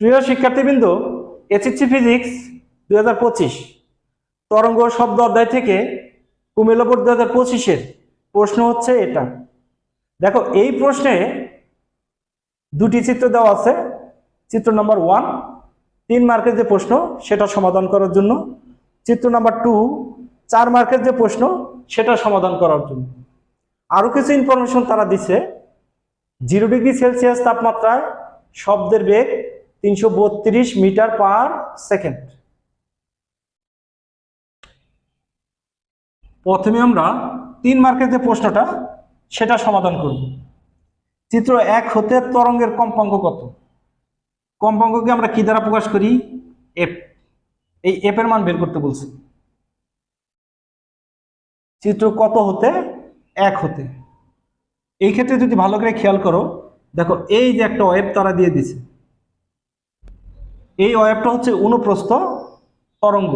প্রিয় শিক্ষার্থীবৃন্দ, SSC physics দুই হাজার পঁচিশ, তরঙ্গ শব্দ অধ্যায় থেকে কুমিল্লা বোর্ড দু হাজার পঁচিশের প্রশ্ন হচ্ছে এটা। দেখো, এই প্রশ্নে দুটি চিত্র দেওয়া আছে। চিত্র নাম্বার ওয়ান, তিন মার্কের যে প্রশ্ন, সেটা সমাধান করার জন্য। চিত্র নাম্বার টু, চার মার্কের যে প্রশ্ন, সেটা সমাধান করার জন্য। আরও কিছু ইনফরমেশন তারা দিছে। জিরো ডিগ্রি সেলসিয়াস তাপমাত্রায় শব্দের বেগ তিনশো বত্রিশ মিটার পার সেকেন্ড। প্রথমে আমরা তিন মার্কের যে প্রশ্নটা, সেটা সমাধান করব। চিত্র এক হতে তরঙ্গের কম্পাঙ্ক কত? কম্পাঙ্ককে আমরা কি দ্বারা প্রকাশ করি? এফ এই এফ এর মান বের করতে বলছি। চিত্র কত হতে? এক হতে। এই ক্ষেত্রে যদি ভালো করে খেয়াল করো, দেখো এই যে একটা ওয়েব তারা দিয়ে দিছে এই ওয়েবটা হচ্ছে অনুপ্রস্থ তরঙ্গ।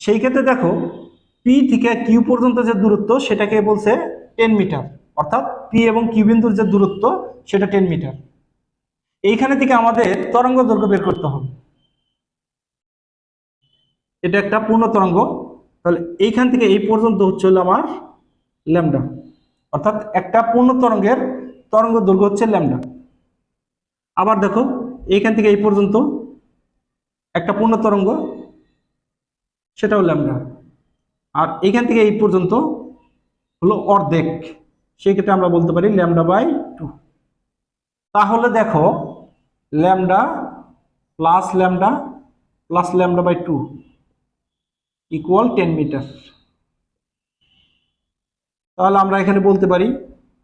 সেই ক্ষেত্রে দেখো পি থেকে কিউ পর্যন্ত যে দূরত্ব, সেটাকে বলছে টেন মিটার অর্থাৎ পি এবং কিউ বিন্দুর যে দূরত্ব, সেটা টেন মিটার এইখানে থেকে আমাদের তরঙ্গ দৈর্ঘ্য বের করতে হবে। এটা একটা পূর্ণ তরঙ্গ। তাহলে এইখান থেকে এই পর্যন্ত হচ্ছে হলো আমার ল্যামডা। অর্থাৎ একটা পূর্ণ তরঙ্গের তরঙ্গ দৈর্ঘ্য হচ্ছে ল্যামডা। আবার দেখো এইখান থেকে এই পর্যন্ত একটা পূর্ণ তরঙ্গ সেটাও ল্যামডা। আর এইখান থেকে এই পর্যন্ত হলো অর্ধেক সেই ক্ষেত্রে আমরা বলতে পারি ল্যামডা বাই টু। তাহলে দেখো, lambda plus lambda plus lambda by two equal ten metre তাহলে আমরা এখানে বলতে পারি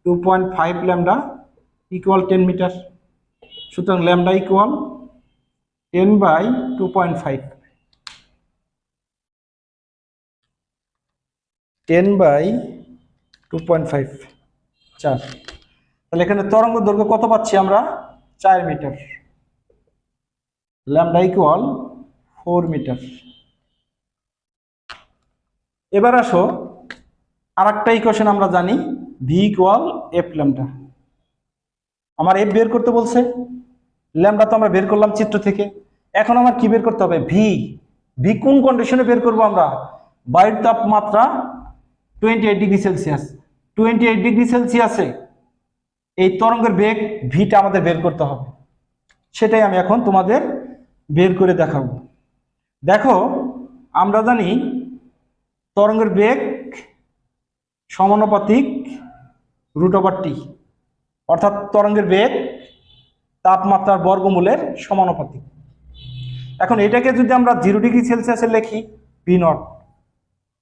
two point five lambda equal ten metre সুতরাং lambda equal ten by two point five ten by two point five চার। তাহলে এখানে তরঙ্গ দৈর্ঘ্য কত পাচ্ছি আমরা? চার metre. Lambda equal four metre. এবার আসো আর একটা ইকুয়েশন আমরা জানি ভি ইকুয়াল এফ ল্যামডা আমার এফ বের করতে বলছে। ল্যামডা তো আমরা বের করলাম চিত্র থেকে। এখন আমার কি বের করতে হবে? ভি ভি কোন কন্ডিশনে বের করব আমরা? বায়ুর তাপমাত্রা twenty eight degree Celsius twenty eight degree সেলসিয়াসে এই তরঙ্গের বেগ ভিটা আমাদের বের করতে হবে। সেটাই আমি এখন তোমাদের বের করে দেখাবো। দেখো, আমরা জানি তরঙ্গের বেগ সমানুপাতিক রুট ওভার টি অর্থাৎ তরঙ্গের বেগ তাপমাত্রার বর্গমূলের সমানুপাতিক। এখন এটাকে যদি আমরা জিরো ডিগ্রি সেলসিয়াসে লিখি, পি নট।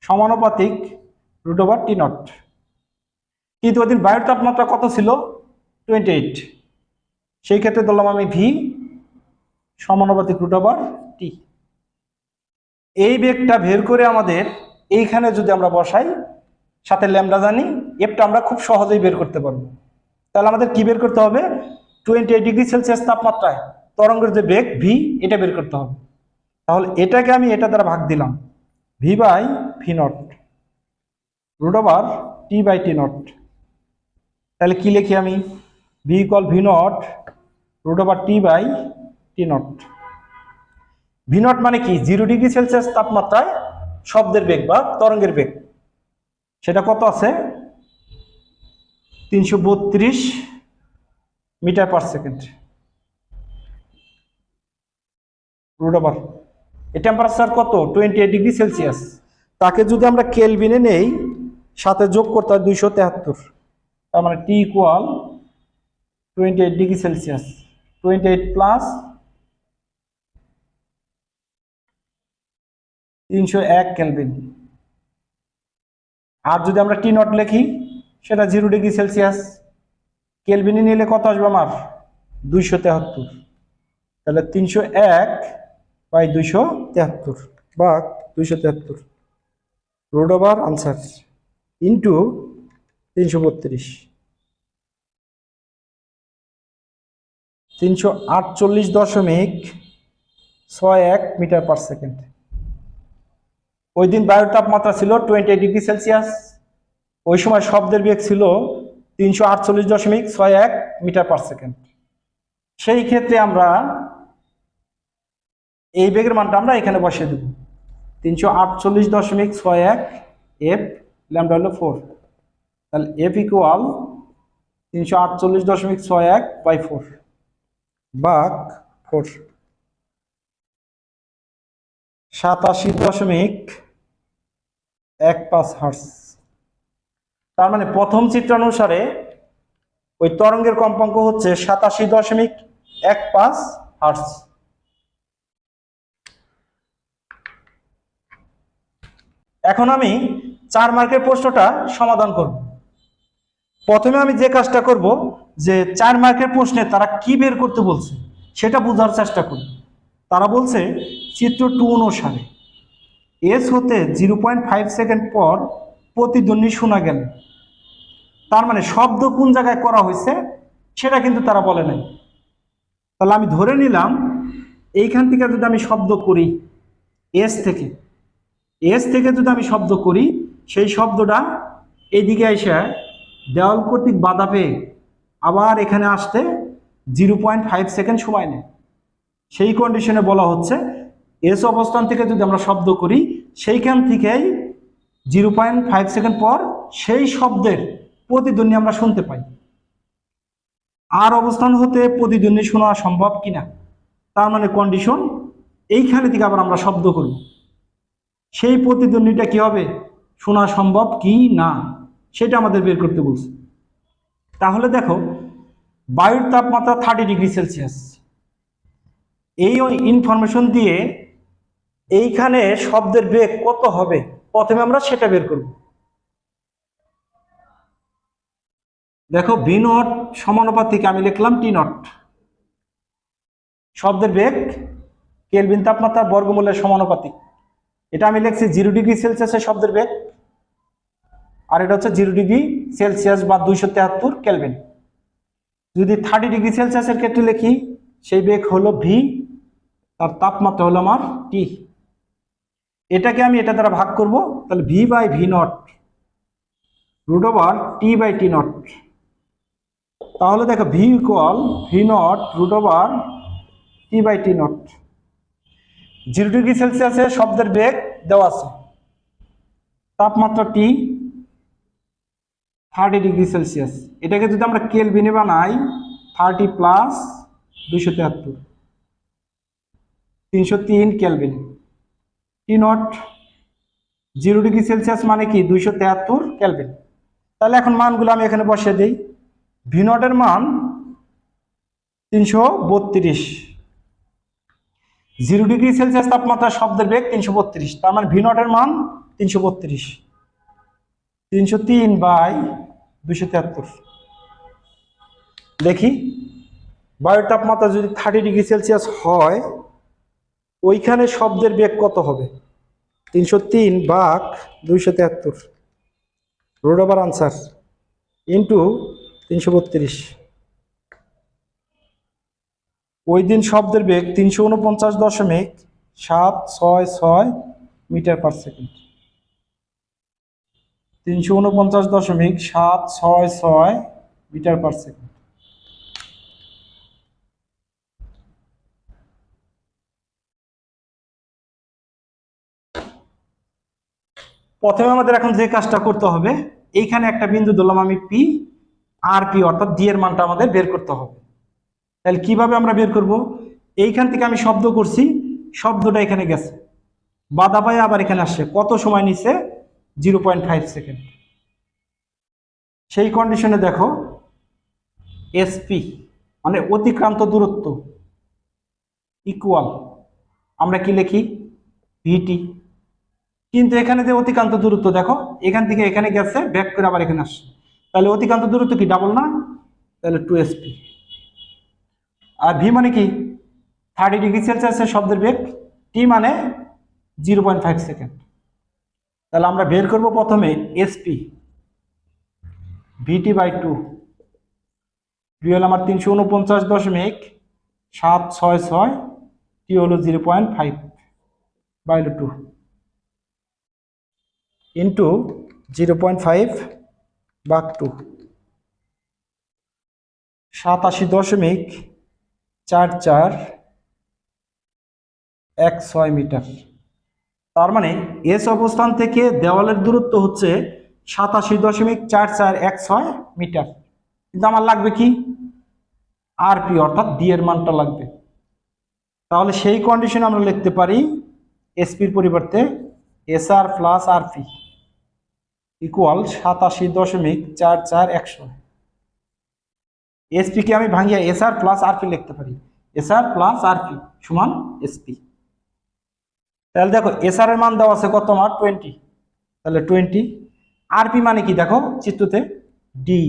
সমানুপাতিক রুট ওভার টি নট। কিন্তু ওই দিন বায়ুর তাপমাত্রা কত ছিল? Twenty eight. সেই ক্ষেত্রে ধরলাম আমি ভি সমানুপাতিক রুট ওভার টি। এই বেগটা বের করে আমাদের এইখানে যদি আমরা বসাই, সাথে ল্যামডা জানি, এফটা আমরা খুব সহজেই বের করতে পারব। তাহলে আমাদের কি বের করতে হবে? টোয়েন্টি এইট ডিগ্রি সেলসিয়াস তাপমাত্রায়, তরঙ্গের যে বেগ ভি এটা বের করতে হবে। তাহলে এটাকে আমি এটা দ্বারা ভাগ দিলাম। V by V naught root over T by T naught তাহলে কি লিখি আমি? V equal V naught root over T by T naught V naught মানে কি? জিরো ডিগ্রি সেলসিয়াস তাপমাত্রায় শব্দের বেগ বা তরঙ্গের বেগ। সেটা কত আছে? তিনশো বত্রিশ metre per second. Root over. এই টেম্পারেচার কত? টোয়েন্টি এইট ডিগ্রি সেলসিয়াস তাকে যদি আমরা কেলভিনে নেই, সাথে যোগ করতে হয় দুইশো তেহাত্তর। তার মানে T equal twenty eight degree Celsius twenty eight plus তিনশো এক কেলভিন আর যদি আমরা টি নট লিখি, সেটা জিরো ডিগ্রি সেলসিয়াস কেলভিনে নিলে কত আসবে আমার? দুইশো তেহাত্তর। তাহলে তিনশো এক বাই দুইশো তেহাত্তর। বা দুইশো তেহাত্তর। রোড ওভার আনসার ইন্টু তিনশো বত্রিশ। তিনশো আটচল্লিশ দশমিক ছয় এক মিটার পার সেকেন্ড। ওই দিন বায়ুর তাপমাত্রা ছিল টোয়েন্টি ডিগ্রি সেলসিয়াস। ওই সময় শব্দের বেগ ছিল তিনশো আটচল্লিশ দশমিক ছয় এক মিটার পার সেকেন্ড। সেই ক্ষেত্রে আমরা এই বেগের মানটা আমরা এখানে বসিয়ে দেব। তিনশো আটচল্লিশ দশমিক ছয় এক এফ ল্যামডা ফোর তাহলে এফ ইকুয়াল তিনশো আটচল্লিশ দশমিক ছয় এক বাই ফোর বাক ফোর সাতাশি দশমিক এক পাঁচ হার্স। তার মানে প্রথম চিত্রানুসারে ওই তরঙ্গের কম্পাঙ্ক হচ্ছে সাতাশি দশমিক এক পাঁচ হার্স এখন আমি চার মার্কের প্রশ্নটা সমাধান করব। প্রথমে আমি যে কাজটা করব যে চার মার্কের প্রশ্নে তারা কি বের করতে বলছে, সেটা বোঝার চেষ্টা করি। তারা বলছে চিত্র টু অনুসারে এস হতে জিরো পয়েন্ট ফাইভ সেকেন্ড পর প্রতিদ্বন্দ্বী শোনা গেল। তার মানে শব্দ কোন জায়গায় করা হয়েছে, সেটা কিন্তু তারা বলে নাই। তাহলে আমি ধরে নিলাম, এইখান থেকে যদি আমি শব্দ করি এস থেকে এস থেকে যদি আমি শব্দ করি, সেই শব্দটা এইদিকে এসে দেওয়াল কর্তৃক বাধা পেয়ে আবার এখানে আসতে জিরো পয়েন্ট ফাইভ সেকেন্ড সময় নেয়। সেই কন্ডিশনে বলা হচ্ছে এস অবস্থান থেকে যদি আমরা শব্দ করি, সেইখান থেকেই জিরো পয়েন্ট ফাইভ সেকেন্ড পর সেই শব্দের প্রতিধ্বনি আমরা শুনতে পাই। আর অবস্থান হতে প্রতিদ্বন্দ্বী শোনা সম্ভব কিনা, তার মানে কন্ডিশন এইখানে থেকে আবার আমরা শব্দ করব সেই প্রতিদ্বন্দ্বীটা কি হবে, শোনা সম্ভব কি না, সেটা আমাদের বের করতে বলছে। তাহলে দেখো, বায়ুর তাপমাত্রা থার্টি ডিগ্রি সেলসিয়াস এই ইনফরমেশন দিয়ে এইখানে শব্দের বেগ কত হবে, প্রথমে আমরা সেটা বের করব। দেখো ভি নট সমানুপাতিক আমি লিখলাম টি নট শব্দের বেগ কেলভিন তাপমাত্রার বর্গমূলের সমানুপাতিক। এটা আমি লিখছি জিরো ডিগ্রি সেলসিয়াসের শব্দের বেগ। আর এটা হচ্ছে জিরো ডিগ্রি সেলসিয়াস বা দুইশো তেহাত্তর কেলভিন যদি থার্টি ডিগ্রি সেলসিয়াসের ক্ষেত্রে লিখি, সেই বেগ হলো ভি তার তাপমাত্রা হলো আমার টি এটাকে আমি এটা দ্বারা ভাগ করব, তাহলে V by V naught root over T by T naught তাহলে দেখো V equal V naught root over T by T naught zero degree সেলসিয়াসে শব্দের বেগ দেওয়া আছে। তাপমাত্রা টি থার্টি ডিগ্রি সেলসিয়াস এটাকে যদি আমরা কেল কেলভিনে বানাই থার্টি প্লাস দুইশো তেহাত্তর। তিনশো তিন kelvin T naught zero degree Celsius মানে কি? দুইশো তেহাত্তর কেলভিন তাহলে এখন মানগুলো আমি এখানে বসিয়ে দিই। ভি নটের মান তিনশো বত্রিশ। জিরো ডিগ্রি সেলসিয়াস তাপমাত্রা শব্দের বেগ তিনশো বত্রিশ। তার মানে ভি নটের মান তিনশো বত্রিশ। তিনশো তিন বাই দুশো তিয়াত্তর দেখি, বায়ুর তাপমাত্রা যদি থার্টি ডিগ্রি সেলসিয়াস হয়, ওইখানে শব্দের বেগ কত হবে? তিনশো তিন বাঘ দুইশো তেহাত্তর। রোড ওভার আনসার ইন্টু তিনশো বত্রিশ। ওই দিন শব্দের বেগ তিনশো উনপঞ্চাশ দশমিক সাত ছয় ছয় মিটার পার সেকেন্ড। তিনশো উনপঞ্চাশ দশমিক সাত ছয় ছয় মিটার পার সেকেন্ড। প্রথমে আমাদের এখন যে কাজটা করতে হবে, এইখানে একটা বিন্দু দিলাম আমি পি আর পি অর্থাৎ ডি এর মানটা আমাদের বের করতে হবে। তাহলে কীভাবে আমরা বের করব? এইখান থেকে আমি শব্দ করছি, শব্দটা এখানে গেছে। বাধা পায়ে আবার এখানে আসছে। কত সময় নিচ্ছে? জিরো পয়েন্ট ফাইভ সেকেন্ড সেই কন্ডিশনে দেখো এসপি মানে অতিক্রান্ত দূরত্ব ইকুয়াল আমরা কি লিখি? ভিটি কিন্তু এখানে যে অতিক্রান্ত দূরত্ব, দেখো, এখান থেকে এখানে গেছে ব্যাক করে আবার এখানে আসছে। তাহলে অতিকান্ত দূরত্ব কি? ডাবল না? তাহলে টু এসপি আর ভি মানে কি? থার্টি ডিগ্রি সেলসিয়াসের শব্দের বেগ টি মানে জিরো পয়েন্ট ফাইভ সেকেন্ড তাহলে আমরা বের করব প্রথমে SP VT by two V হল আমার তিনশো উনপঞ্চাশ দশমিক সাত ছয় ছয় টি হলো zero point five by two into zero point five বাক টু সাতাশি দশমিক চার চার এক ছয় মিটার। তার মানে এস অবস্থান থেকে দেওয়ালের দূরত্ব হচ্ছে সাতাশি দশমিক চার চার এক ছয় মিটার। কিন্তু আমার লাগবে কি? আরপি অর্থাৎ ডি এর মানটা লাগবে। তাহলে সেই কন্ডিশনে আমরা লিখতে পারি এসপির পরিবর্তে S R plus RP equal সাতাশি দশমিক চার চার একশো। এসপিকে আমি ভাঙিয়ে এস আর প্লাস আরপি লিখতে পারি। এস আর প্লাস আরপি সমান এসপি তাহলে দেখো এস আর এর মান দেওয়া আছে কত আমার? টোয়েন্টি তাহলে টোয়েন্টি আরপি মানে কি? দেখো চিত্রতে ডি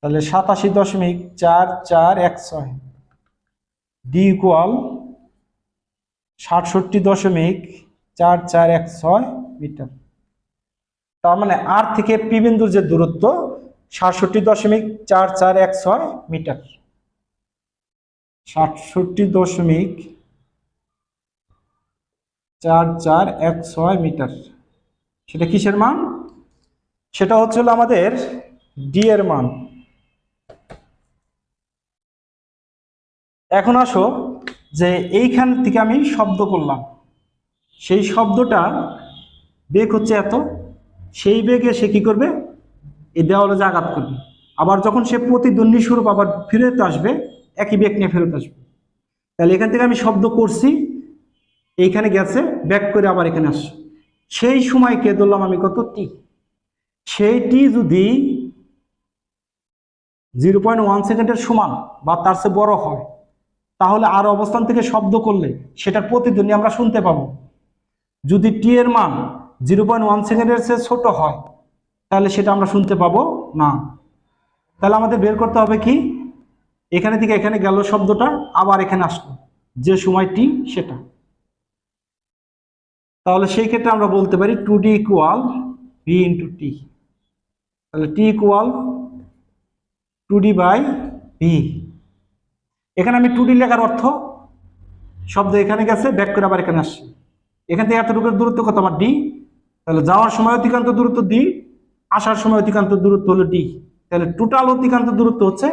তাহলে সাতাশি দশমিক চার চার এক ছয় ডি ইকুয়াল সাতষট্টি দশমিক চার চার এক ছয় মিটার। তার মানে আর থেকে পি বিন্দুর যে দূরত্ব, সাতষট্টি দশমিক চার চার এক ছয় মিটার। সাতষট্টি দশমিক চার চার এক ছয় মিটার। সেটা কিসের মান? সেটা হচ্ছে আমাদের ডি এর মান। এখন আসো যে এইখান থেকে আমি শব্দ করলাম। সেই শব্দটা বেগ হচ্ছে এত সেই বেগে সে কি করবে? এই দেওয়ালে যে আঘাত করবে। আবার যখন সে প্রতিদ্বন্দ্বী স্বরূপ আবার ফেরত আসবে, একই বেগ নিয়ে ফেরত আসবে। তাহলে এখান থেকে আমি শব্দ করছি, এইখানে গেছে, ব্যাক করে আবার এখানে আসছে। সেই সময়কে ধরলাম আমি কত? টি। সেই টি যদি জিরো পয়েন্ট ওয়ান সেকেন্ডের সমান বা তার চেয়ে বড় হয়, তাহলে আর অবস্থান থেকে শব্দ করলে সেটার প্রতিধ্বনি আমরা শুনতে পাবো। যদি টি এর মান জিরো পয়েন্ট ওয়ান সেকেন্ডের চেয়ে ছোট হয়, তাহলে সেটা আমরা শুনতে পাবো না। তাহলে আমাদের বের করতে হবে কি? এখানে থেকে এখানে গেল শব্দটা, আবার এখানে আসলো। যে সময় টি সেটা। তাহলে সেই ক্ষেত্রে আমরা বলতে পারি two D equal V into T. তাহলে T equal two D by V. এখানে আমি টু ডি লেখার অর্থ, শব্দ এখানে গেছে, ব্যাক করে আবার এখানে আসছে। এখান থেকে এতটুকুর দূরত্ব কত? আমার ডি। তাহলে যাওয়ার সময় অতিকান্ত দূরত্ব ডি আসার সময় অতিকান্ত দূরত্ব হলো ডি তাহলে টোটাল অতিকান্ত দূরত্ব হচ্ছে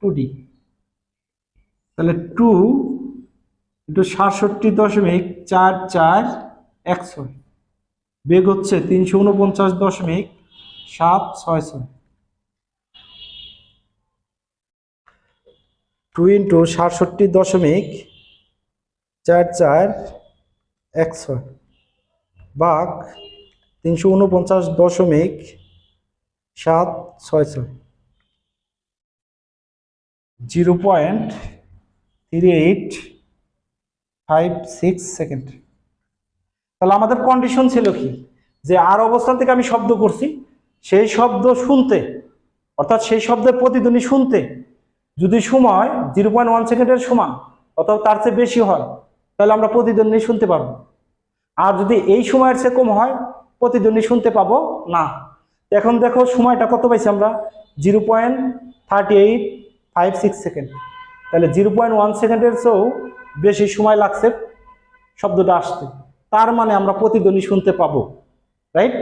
টু ডি তাহলে টু ইন্টু সাতষট্টি দশমিক চার চার একশো বেগ হচ্ছে তিনশো উনপঞ্চাশ দশমিক সাত ছয় ছয়। টু ইন্টু সাতষট্টি দশমিক চার চার একশো বাঘ তিনশো উনপঞ্চাশ দশমিক সাত ছয় ছয়। Zero point three eight five six second. তাহলে আমাদের কন্ডিশন ছিল কি? যে আর অবস্থান থেকে আমি শব্দ করছি, সেই শব্দ শুনতে, অর্থাৎ সেই শব্দের প্রতিধ্বনি শুনতে যদি সময় জিরো পয়েন্ট ওয়ান সেকেন্ডের সমান অথবা তার চেয়ে বেশি হয়, তাহলে আমরা প্রতিধ্বনি শুনতে পারব। আর যদি এই সময়ের চেয়ে কম হয় প্রতিধ্বনি শুনতে পাবো? না। এখন দেখো সময়টা কত পাইছি আমরা? Zero point thirty eight five six second. তাহলে জিরো পয়েন্ট ওয়ান সেকেন্ডের চেয়েও বেশি সময় লাগছে শব্দটা আসতে। তার মানে আমরা প্রতিধ্বনি শুনতে পাবো। রাইট?